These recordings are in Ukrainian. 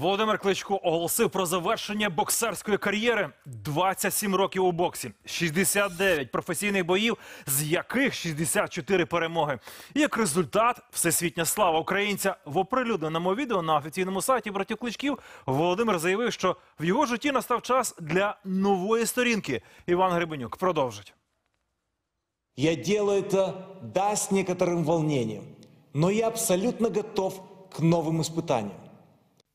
Володимир Кличко оголосив про завершення боксерської кар'єри. 27 років у боксі, 69 професійних боїв, з яких 64 перемоги. І як результат, всесвітня слава українця в оприлюдненому відео на офіційному сайті братів Кличків Володимир заявив, що в його житті настав час для нової сторінки. Іван Гребенюк продовжить. Я делаю это, да, с некоторым волнением, но я абсолютно готов к новым испытаниям.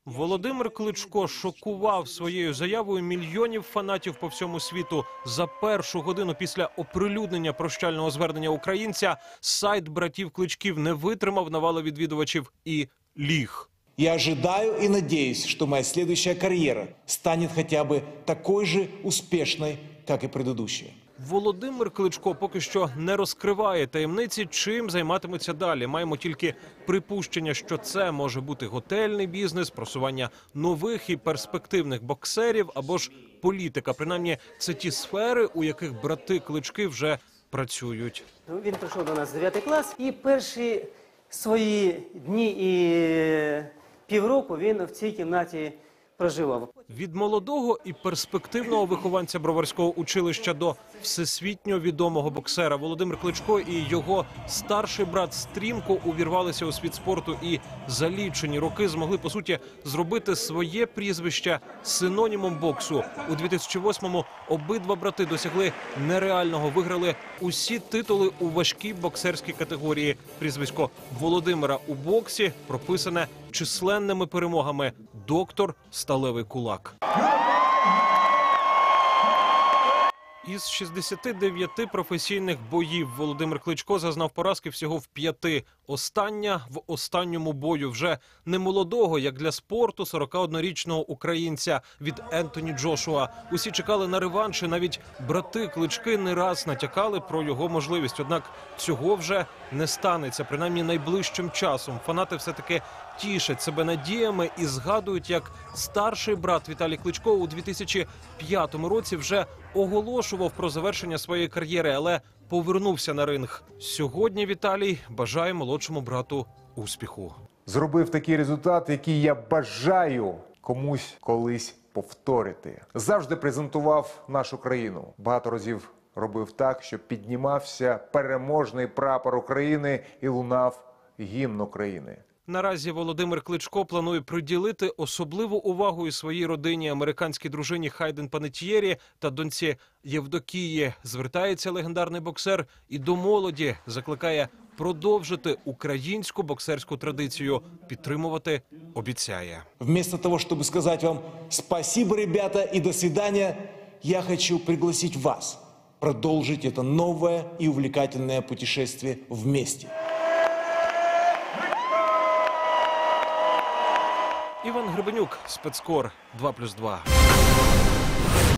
Володимир Кличко шокував своєю заявою мільйонів фанатів по всьому світу. За першу годину після оприлюднення прощального звернення українця сайт братів Кличків не витримав навали відвідувачів і ліг. Я ожидаю и надеюсь, что моя следующая карьера станет хотя бы такой же успешной, как и предыдущая. Володимир Кличко поки що не розкриває таємниці, чим займатиметься далі. Маємо тільки припущення, що це може бути готельний бізнес, просування нових і перспективних боксерів або ж політика. Принаймні, це ті сфери, у яких брати клички вже працюють. Ну, Він прийшов до нас в 9 клас і перші свої дні і півроку він в цій кімнаті проживав. Від молодого і перспективного вихованця броварського училища до всесвітньо відомого боксера Володимир Кличко і його старший брат стрімко увірвалися у світ спорту і за лічені роки змогли по суті зробити своє прізвище синонімом боксу. У 2008-му обидва брати досягли нереального. Виграли усі титули у важкій боксерській категорії. Прізвисько Володимира у боксі прописане численними перемогами. Доктор Сталевий кулак. Із 69 професійних боїв Володимир Кличко зазнав поразки всього в п'яти. Остання в останньому бою вже не молодого, як для спорту, 41-річного українця від Ентоні Джошуа. Усі чекали на реванш, навіть брати Клички не раз натякали про його можливість. Однак цього вже не станеться, принаймні найближчим часом. Фанати все таки тішать себе надіями і згадують, як старший брат Віталій Кличко у 2005 році вже оголошував про завершення своєї кар'єри, але повернувся на ринг. Сьогодні Віталій бажає молодшому брату успіху. зробив такий результат, який я бажаю комусь колись повторити. Завжди презентував нашу країну. Багато разів робив так, щоб піднімався переможний прапор України і лунав гімн України. Наразі Володимир Кличко планує приділити особливу увагу і своїй родині американській дружині Хайден Панетьєрі та доньці Євдокії. Звертається легендарний боксер і до молоді закликає продовжити українську боксерську традицію. Підтримувати обіцяє. Вместо того, чтобы сказать вам спасибо, ребята, и до свидания, я хочу пригласить вас продолжить это новое и увлекательное путешествие вместе. Іван Гребенюк, спецкор 2+,2.